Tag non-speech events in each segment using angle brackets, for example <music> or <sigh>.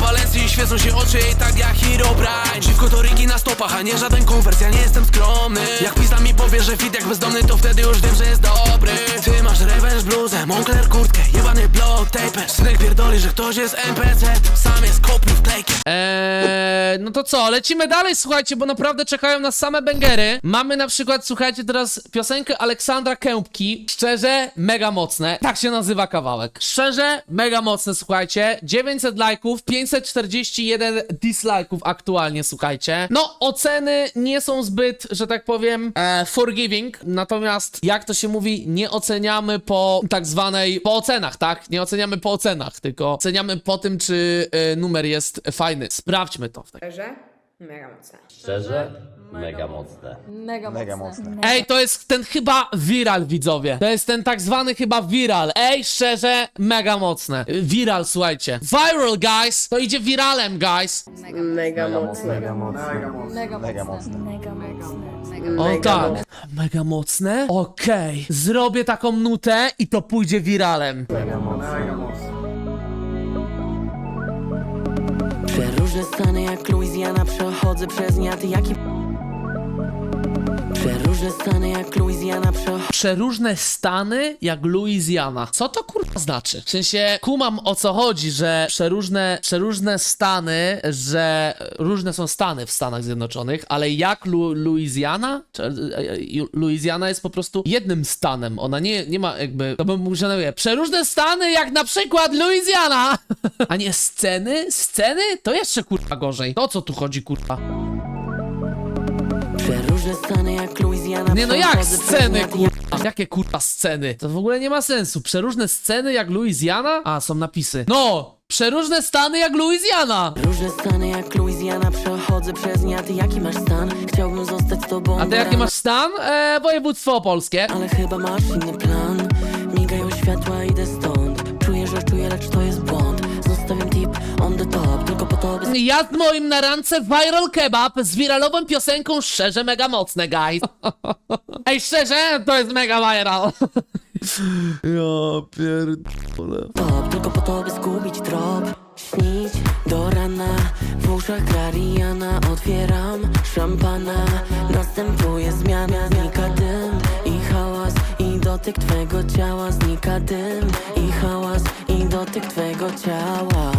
Balenci i świecą się oczy i tak jak Herobrine. Dziwko to rygi na stopach, a nie żaden konwers, ja nie jestem skromny. Jak pizza mi powie, że fit jak bezdomny, to wtedy już wiem, że jest dobry. Ty masz revenge bluzę, Moncler kurtkę, jebany block tape Synek pierdoli, że ktoś jest NPC, sam jest kopiuj wklejkiem Eee, no to co, lecimy dalej, słuchajcie, bo naprawdę czekają nas same bęgery. Mamy na przykład, słuchajcie, teraz piosenkę Aleksandra Kępki. Szczerze, mega mocne. Tak się nazywa kawałek. Szczerze, mega mocne, słuchajcie. 900 lajków, 541 dislike'ów aktualnie, słuchajcie. No, oceny nie są zbyt, że tak powiem, e, forgiving. Natomiast, jak to się mówi, nie oceniamy po tak zwanej, po ocenach, tak? Nie oceniamy po ocenach, tylko oceniamy po tym, czy e, numer jest fajny. Sprawdźmy to. w takim-? Mega mocne. Szczerze, mega mocne. Mega, Mega mocne. mocne. Ej, to jest ten chyba viral, widzowie. To jest ten tak zwany chyba viral. Ej, szczerze, mega mocne. Viral, słuchajcie. Viral, guys. To idzie viralem, guys. Mega mocne. Mega mocne. Mega, Mega mocne. mocne. Mega mocne. O Mega tak. mocne. Mega mocne? Okej. Zrobię taką nutę i to pójdzie viralem. Mega mocne. Przeróżne stany jak Louisiana Przechodzę przez nie, a ty jaki... Przeróżne stany jak Louisiana Przechodzę Przeróżne stany jak Louisiana. Co to kurwa znaczy? W sensie kumam o co chodzi, że przeróżne, przeróżne stany, że różne są stany w Stanach Zjednoczonych, ale jak Lu Louisiana? E, e, Louisiana jest po prostu jednym stanem. Ona nie, nie ma jakby. To bym musiał mówię, przeróżne stany jak na przykład Louisiana! <laughs> A nie sceny? Sceny? To jeszcze kurwa gorzej. To o co tu chodzi kurwa? Nie no jak sceny, kurwa? Jakie kurwa sceny? To w ogóle nie ma sensu. Przeróżne sceny jak Louisiana? A, są napisy. No! Przeróżne stany jak Louisiana! Różne stany jak Louisiana Przechodzę przez nie, a ty jaki masz stan? Chciałbym zostać z tobą A ty jaki masz stan? E, województwo opolskie. Ale chyba masz inny plan Migają światła, idę stąd Czuję, że czuję, lecz to jest Ja z moim na rance viral kebab z wiralową piosenką szczerze mega mocne, guys. <laughs> Ej, szczerze, to jest mega viral. <laughs> Ja pierdolę. top Tylko po to, by zgubić trop Śnić do rana W uszach Clariana Otwieram szampana Następuje zmiana Znika dym i hałas I dotyk twego ciała Znika dym i hałas I dotyk twego ciała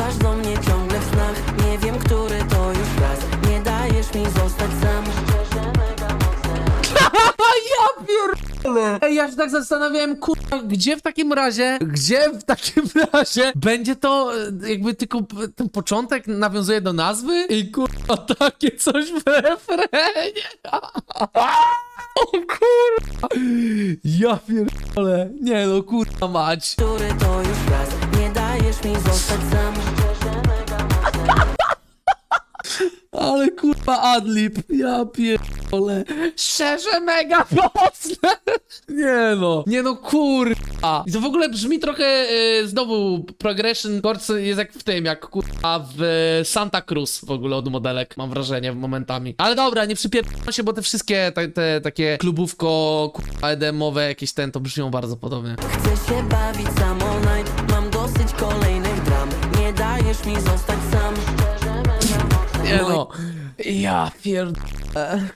Wracasz do mnie ciągle w snach Nie wiem, który to już raz Nie dajesz mi zostać sam <laughs> Ja pierdolę. Ej, ja się tak zastanawiałem, kurwa, gdzie w takim razie, gdzie w takim <laughs> razie będzie to e, jakby tylko p- ten początek nawiązuje do nazwy i kurwa takie coś w refrenie. <laughs> O kurwa. Ja pierdolę. Nie no, kurwa mać. Który to już raz dajesz mi zostać sam Ale kurwa adlib. Ja pierdolę. Szczerze mega mocne. Nie no. Nie no kurwa. I to w ogóle brzmi trochę y, znowu progression chords jest jak w tym, jak kurwa w Santa Cruz w ogóle od modelek, mam wrażenie momentami. Ale dobra, nie przypierdolę się, bo te wszystkie te, te takie klubówko kurwa edemowe jakieś ten to brzmią bardzo podobnie. Chcę się bawić sam all night Mam dosyć kolejnych dram Nie dajesz mi zostać sam Nie no. Ja pierdolę.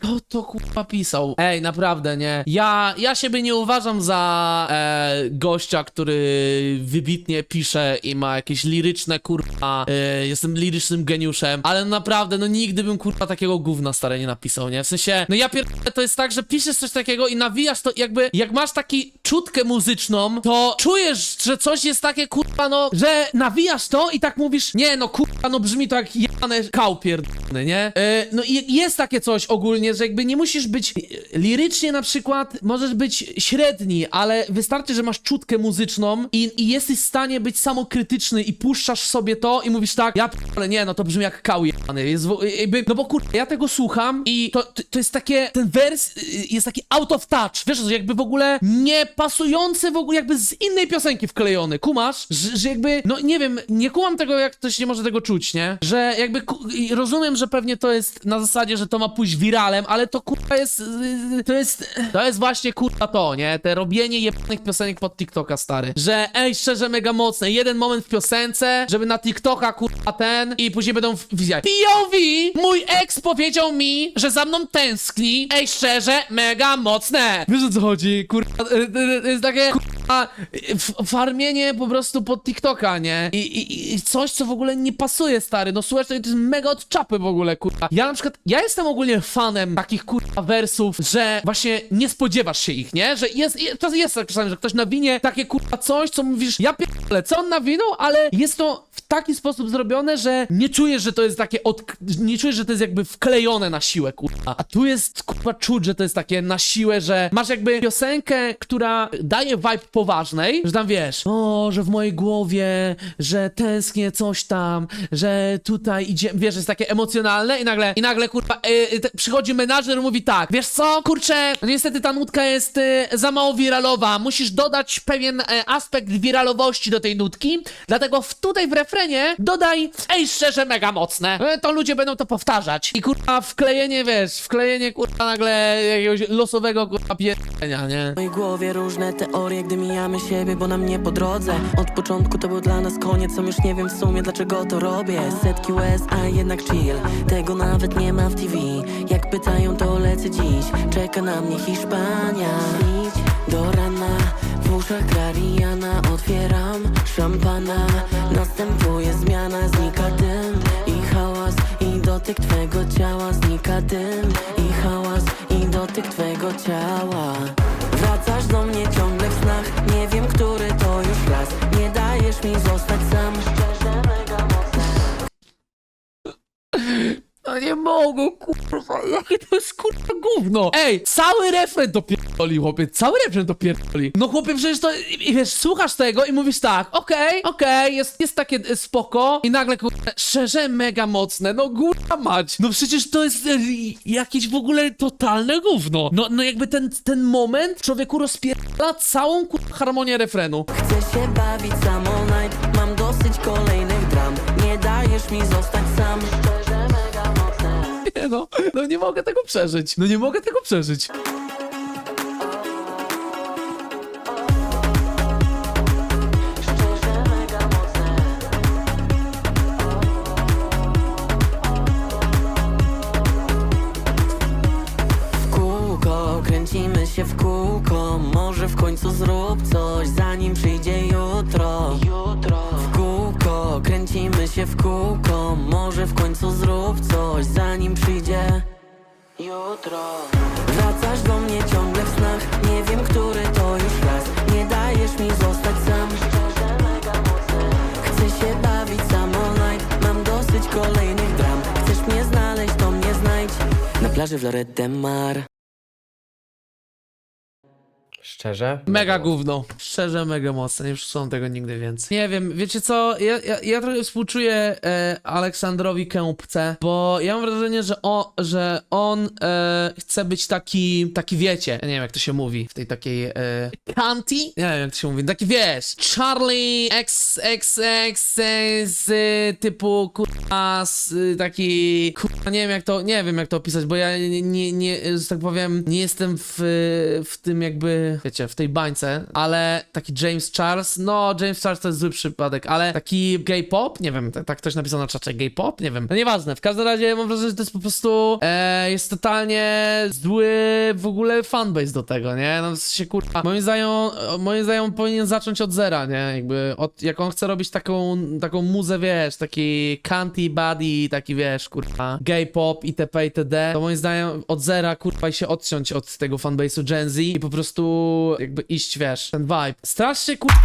Kto to kurwa pisał? Ej, naprawdę, nie. Ja, ja siebie nie uważam za e, gościa, który wybitnie pisze i ma jakieś liryczne kurwa. E, jestem lirycznym geniuszem, ale naprawdę, no nigdy bym kurwa takiego gówna stare nie napisał, nie? W sensie, no ja pierdolę, to jest tak, że piszesz coś takiego i nawijasz to jakby, jak masz taki czutkę muzyczną, to czujesz, że coś jest takie kurwa, no, że nawijasz to i tak mówisz, nie no kurwa, no brzmi to jak jane kał pierdolony, nie? E, no i jest takie coś ogólnie, że jakby nie musisz być e, lirycznie na przykład, możesz być średni, ale wystarczy, że masz czutkę muzyczną i, i jesteś w stanie być samokrytyczny i puszczasz sobie to i mówisz tak, ja ale nie, no to brzmi jak kał jest w, jakby, no bo kurwa, ja tego słucham i to, to, jest takie, ten wers y, jest taki out of touch, wiesz, że jakby w ogóle nie pasujący w ogóle jakby z innej piosenki wklejony, kumasz? Że, że jakby, no nie wiem, nie kumam tego, jak ktoś nie może tego czuć, nie? Że jakby, rozumiem, że pewnie to jest na zasadzie, że to ma pójść wiralem, ale to kurwa jest, to jest, to jest właśnie kurwa to, nie? Te robienie jebanych piosenek pod TikToka, stary. Że ej, szczerze, mega mocne, jeden moment w piosence, żeby na TikToka kurwa ten i później będą w- wizjać. POV, mój ex powiedział mi, że za mną tęskni, ej, szczerze, mega mocne. Wiesz o co chodzi, kurwa, y, y, y, jest takie kurwa f- farmienie po prostu pod TikToka, nie? I, i, I coś, co w ogóle nie pasuje, stary, no słuchaj, to jest mega od czapy w ogóle, kurwa. Ja na przykład, ja jestem ogólnie fanem takich kurwa wersów, że właśnie nie spodziewasz się ich, nie? Że jest, jest, jest tak czasami, że ktoś nawinie takie kurwa coś, co mówisz, ja pierdolę, co on nawinął, ale jest to w taki sposób zrobione, że nie czujesz, że to jest takie od... nie czujesz, że to jest jakby wklejone na siłę, kurwa. A tu jest, kurwa, czuć, że to jest takie na siłę, że masz jakby piosenkę, która daje vibe poważnej, że tam wiesz, o, że w mojej głowie, że tęsknię coś tam, że tutaj idzie, wiesz, jest takie emocjonalne i nagle, i nagle, kurwa, y, y, przychodzi menadżer mówi tak, wiesz co, kurczę, no niestety ta nutka jest y, za mało wiralowa, musisz dodać pewien y, aspekt wiralowości do tej nutki, dlatego w, tutaj w refrenie dodaj, ej, szczerze, mega mocne, y, to ludzie będą to powtarzać i kurwa, wklejenie, wiesz, wklejenie, kurwa, nagle jakiegoś losowego, kurwa, pierdolenia, nie? Mojej głowie różne teorie, gdy mijamy siebie, bo nam nie po drodze. Od początku to był dla nas koniec, sam już nie wiem w sumie dlaczego to robię. Setki łez, a jednak chill, tego nawet nie ma w TV Jak pytają to lecę dziś, czeka na mnie Hiszpania. Śnić do rana, w uszach gra Rihanna Otwieram szampana, następuje zmiana Znika dym i hałas. I dotyk twego ciała Znika dym i hałas. I dotyk twego ciała. Wracasz do mnie gówno. Ej, cały refren to pierdoli, chłopie, cały refren to pierdoli. No chłopie, przecież to, i, i wiesz, słuchasz tego i mówisz tak, okej, okej, jest, jest takie e, spoko i nagle, kurwa, szczerze, mega mocne, no kurwa mać. No przecież to jest e, jakieś w ogóle totalne gówno. No, no jakby ten, ten moment człowieku rozpierdala całą kurwa harmonię refrenu. Chcę się bawić sam all night Mam dosyć kolejnych dram Nie dajesz mi zostać sam no, nie mogę tego przeżyć, no nie mogę tego przeżyć. W kółko, kręcimy się w kółko Może w końcu zrób coś, Jutro. Wracasz do mnie ciągle w snach. Nie wiem, który to już raz. Nie dajesz mi zostać sam. Chcę się bawić sam Mam dosyć kolejnych dram. Chcesz mnie znaleźć, to mnie znajdź. Na plaży w Lorette de Mar Szczerze? Mega gówno. Szczerze, mega mocne. Nie przesłałem tego nigdy więcej. Nie wiem, wiecie co? Ja, ja, ja trochę współczuję e, Aleksandrowi Kępce, bo ja mam wrażenie, że on, że on e, chce być taki, taki wiecie, ja nie wiem jak to się mówi w tej takiej e? Nie wiem jak to się mówi, taki wiesz, Charlie X, X, typu kurwa, z, taki kurwa, nie wiem jak to, nie wiem jak to opisać, bo ja nie, nie, nie że tak powiem, nie jestem w, w tym jakby, wiecie, w tej bańce, ale taki James Charles, no James Charles to jest zły przypadek, ale taki gay pop, nie wiem, tak, ktoś napisał na czacie, gay pop, nie wiem, no nieważne, w każdym razie mam wrażenie, że to jest po prostu, e, jest totalnie zły w ogóle fanbase do tego, nie, no w sensie kurwa, moim zdaniem, moim zdaniem powinien zacząć od zera, nie, jakby, od, jak on chce robić taką, taką muzę, wiesz, taki canty body, taki wiesz, kurwa, gay pop itp. itd., to moim zdaniem od zera, kurwa, i się odciąć od tego fanbase'u Gen Z i po prostu jakby iść, wiesz, ten vibe. Strasznie, kurwa,